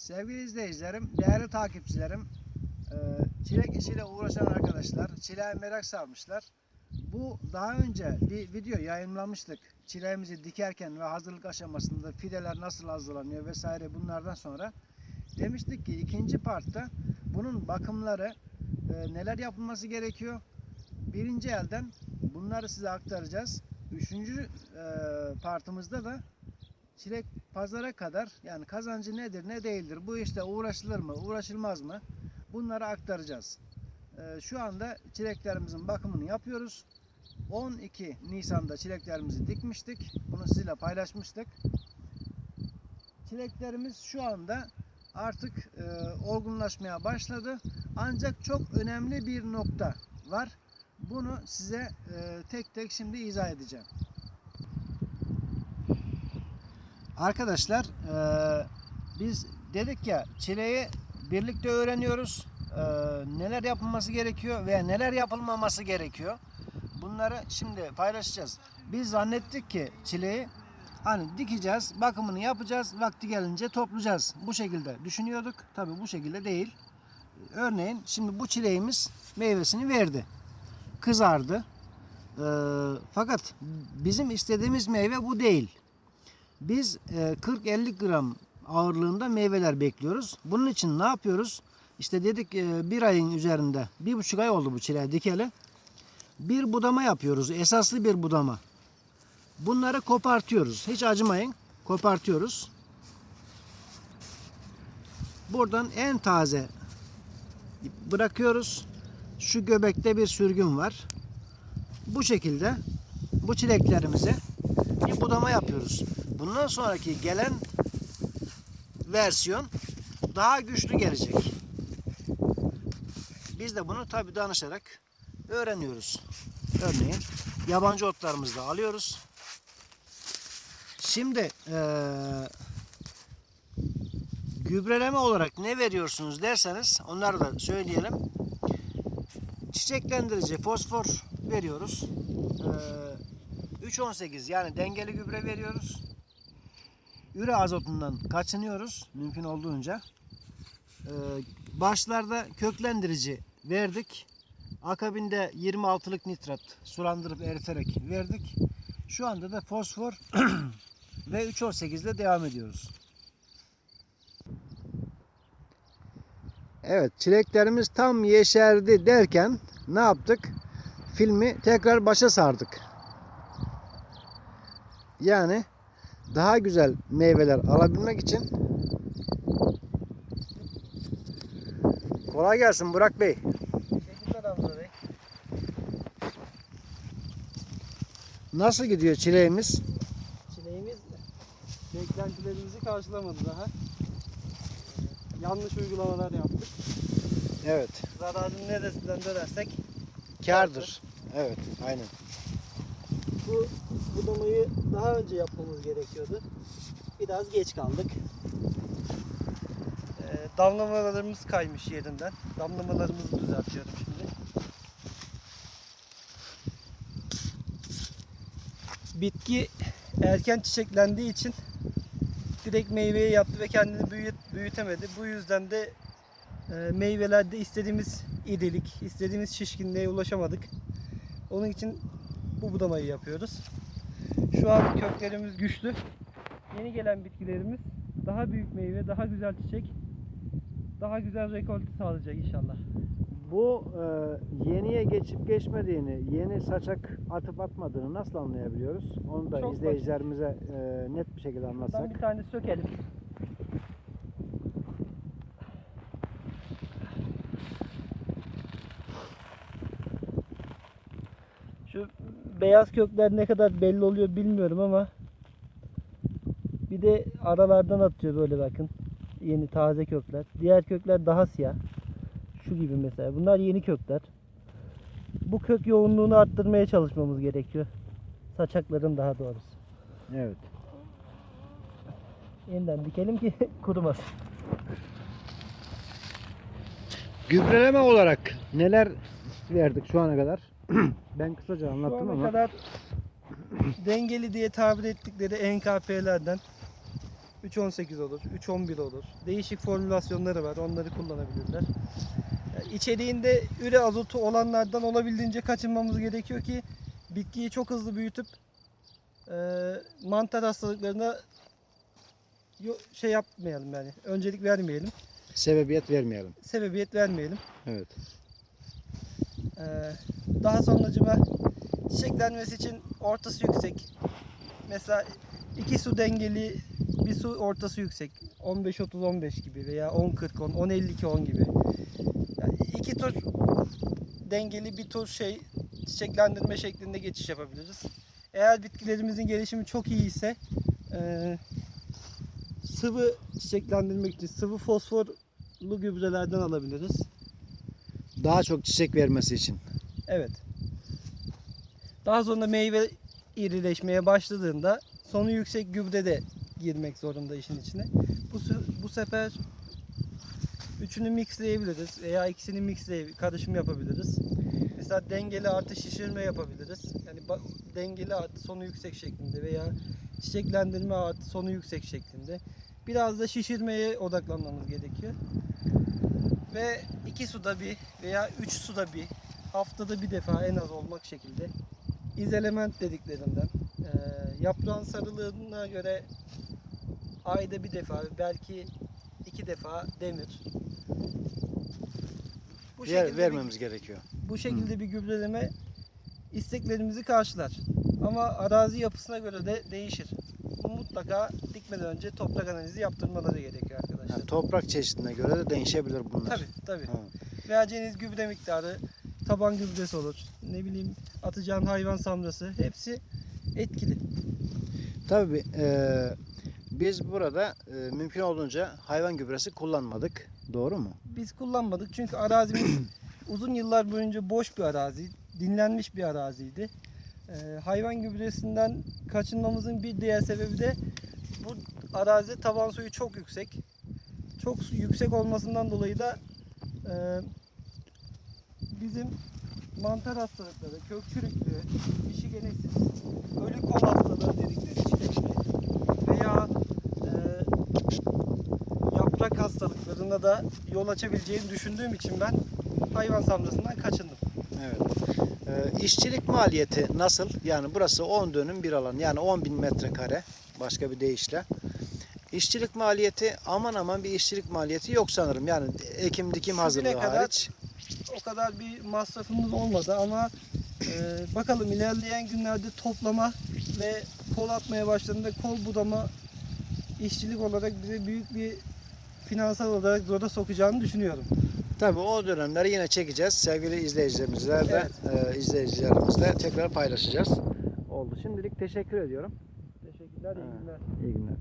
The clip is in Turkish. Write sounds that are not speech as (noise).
Sevgili izleyicilerim, değerli takipçilerim, e, çilek işiyle uğraşan arkadaşlar, çileğe merak sarmışlar. Bu daha önce bir video yayınlamıştık. Çileğimizi dikerken ve hazırlık aşamasında fideler nasıl hazırlanıyor vesaire bunlardan sonra. Demiştik ki ikinci partta bunun bakımları, e, neler yapılması gerekiyor. Birinci elden bunları size aktaracağız. Üçüncü e, partımızda da çilek pazara kadar yani kazancı nedir ne değildir bu işte uğraşılır mı uğraşılmaz mı bunları aktaracağız. Ee, şu anda çileklerimizin bakımını yapıyoruz. 12 Nisan'da çileklerimizi dikmiştik. Bunu sizinle paylaşmıştık. Çileklerimiz şu anda artık e, olgunlaşmaya başladı. Ancak çok önemli bir nokta var. Bunu size e, tek tek şimdi izah edeceğim. Arkadaşlar eee, biz dedik ya çileği birlikte öğreniyoruz. Eee, neler yapılması gerekiyor ve neler yapılmaması gerekiyor. Bunları şimdi paylaşacağız. Biz zannettik ki çileği hani dikeceğiz, bakımını yapacağız, vakti gelince toplayacağız. Bu şekilde düşünüyorduk. Tabii bu şekilde değil. Örneğin şimdi bu çileğimiz meyvesini verdi. Kızardı. Eee, fakat bizim istediğimiz meyve bu değil. Biz e, 40-50 gram ağırlığında meyveler bekliyoruz. Bunun için ne yapıyoruz? İşte dedik e, bir ayın üzerinde, bir buçuk ay oldu bu çileği dikeli. Bir budama yapıyoruz. Esaslı bir budama. Bunları kopartıyoruz. Hiç acımayın. Kopartıyoruz. Buradan en taze bırakıyoruz. Şu göbekte bir sürgün var. Bu şekilde bu çileklerimizi bir budama yapıyoruz. Bundan sonraki gelen versiyon daha güçlü gelecek. Biz de bunu tabi danışarak öğreniyoruz. Örneğin yabancı otlarımızı da alıyoruz. Şimdi eee, gübreleme olarak ne veriyorsunuz derseniz onları da söyleyelim. Çiçeklendirici fosfor veriyoruz. Eee 3.18 yani dengeli gübre veriyoruz. Üre azotundan kaçınıyoruz mümkün olduğunca. Ee, başlarda köklendirici verdik. Akabinde 26'lık nitrat sulandırıp eriterek verdik. Şu anda da fosfor (clears throat) ve 3.18 ile devam ediyoruz. Evet çileklerimiz tam yeşerdi derken ne yaptık? Filmi tekrar başa sardık. Yani daha güzel meyveler alabilmek için kolay gelsin Burak Bey. Nasıl gidiyor çileğimiz? Çileğimiz beklentilerimizi karşılamadı daha. Yanlış uygulamalar yaptık. Evet. Zararın neresinden dönersek Kardır. Evet, aynen. bu budamayı daha önce yapmamız gerekiyordu. Biraz geç kaldık. Ee, damlamalarımız kaymış yerinden. Damlamalarımızı düzeltiyorum şimdi. Bitki erken çiçeklendiği için direkt meyveyi yaptı ve kendini büyüt, büyütemedi. Bu yüzden de e, meyvelerde istediğimiz irilik, istediğimiz şişkinliğe ulaşamadık. Onun için bu budamayı yapıyoruz. Şu an köklerimiz güçlü. Yeni gelen bitkilerimiz daha büyük meyve, daha güzel çiçek, daha güzel rekolte sağlayacak inşallah. Bu e, yeniye geçip geçmediğini, yeni saçak atıp atmadığını nasıl anlayabiliyoruz? Onu da Çok izleyicilerimize e, net bir şekilde Buradan anlatsak. bir tane sökelim. Şu beyaz kökler ne kadar belli oluyor bilmiyorum ama bir de aralardan atıyor böyle bakın. Yeni taze kökler. Diğer kökler daha siyah. Şu gibi mesela. Bunlar yeni kökler. Bu kök yoğunluğunu arttırmaya çalışmamız gerekiyor. Saçakların daha doğrusu. Evet. Yeniden dikelim ki (laughs) kurumasın. Gübreleme olarak neler verdik şu ana kadar? (clears throat) ben kısaca Şu anlattım ana ama. kadar (clears throat) dengeli diye tabir ettikleri NKP'lerden 3.18 olur, 3.11 olur. Değişik formülasyonları var. Onları kullanabilirler. Yani içeriğinde üre azotu olanlardan olabildiğince kaçınmamız gerekiyor ki bitkiyi çok hızlı büyütüp e, mantar hastalıklarına şey yapmayalım yani. Öncelik vermeyelim. Sebebiyet vermeyelim. Sebebiyet vermeyelim. Evet. Ee, daha sonracıma çiçeklenmesi için ortası yüksek. Mesela iki su dengeli bir su ortası yüksek. 15-30-15 gibi veya 10-40-10, 10-52-10 gibi. Yani iki tur dengeli bir tur şey çiçeklendirme şeklinde geçiş yapabiliriz. Eğer bitkilerimizin gelişimi çok iyi ise e, sıvı çiçeklendirmek için sıvı fosforlu gübrelerden alabiliriz. Daha çok çiçek vermesi için. Evet. Daha sonra meyve irileşmeye başladığında sonu yüksek gübre de girmek zorunda işin içine. Bu bu sefer üçünü mixleyebiliriz veya ikisini mixleyip karışım yapabiliriz. Mesela dengeli artı şişirme yapabiliriz. Yani dengeli artı sonu yüksek şeklinde veya çiçeklendirme artı sonu yüksek şeklinde. Biraz da şişirmeye odaklanmamız gerekiyor. Ve iki suda bir veya üç suda bir haftada bir defa en az olmak şekilde izelement dediklerinden eee yaprağın sarılığına göre ayda bir defa belki iki defa demir. Bu Ver, şekilde vermemiz gerekiyor. bir, bu şekilde bir gübreleme isteklerimizi karşılar. Ama arazi yapısına göre de değişir. Mutlaka dikmeden önce toprak analizi yaptırmaları gerekiyor arkadaşlar. Yani toprak çeşidine göre de değişebilir bunlar. Tabii tabii. Ha. vereceğiniz gübre miktarı, taban gübresi olur. Ne bileyim atacağın hayvan samrası hepsi etkili. Tabii e, biz burada e, mümkün olduğunca hayvan gübresi kullanmadık. Doğru mu? Biz kullanmadık çünkü arazimiz (clears throat) uzun yıllar boyunca boş bir arazi, dinlenmiş bir araziydi. Ee, hayvan gübresinden kaçınmamızın bir diğer sebebi de bu arazi taban suyu çok yüksek. Çok yüksek olmasından dolayı da e, bizim mantar hastalıkları, kök çürüklüğü, dişi geneksiz, ölü kol hastalığı dedikleri çilekli veya e, yaprak hastalıklarına da yol açabileceğini düşündüğüm için ben hayvan samrasından kaçındım. Evet. E, işçilik maliyeti nasıl? Yani burası 10 dönüm bir alan. Yani 10 bin metrekare. Başka bir deyişle. İşçilik maliyeti aman aman bir işçilik maliyeti yok sanırım. Yani ekim dikim hazırlığı hariç. O kadar bir masrafımız olmadı ama e, bakalım ilerleyen günlerde toplama ve kol atmaya başladığında kol budama işçilik olarak bize büyük bir finansal olarak zora sokacağını düşünüyorum. Tabii o dönemleri yine çekeceğiz. Sevgili izleyicilerimizle de e, izleyicilerimizle tekrar paylaşacağız. Oldu. Şimdilik teşekkür ediyorum. Teşekkürler, iyi Ha. günler. İyi günler.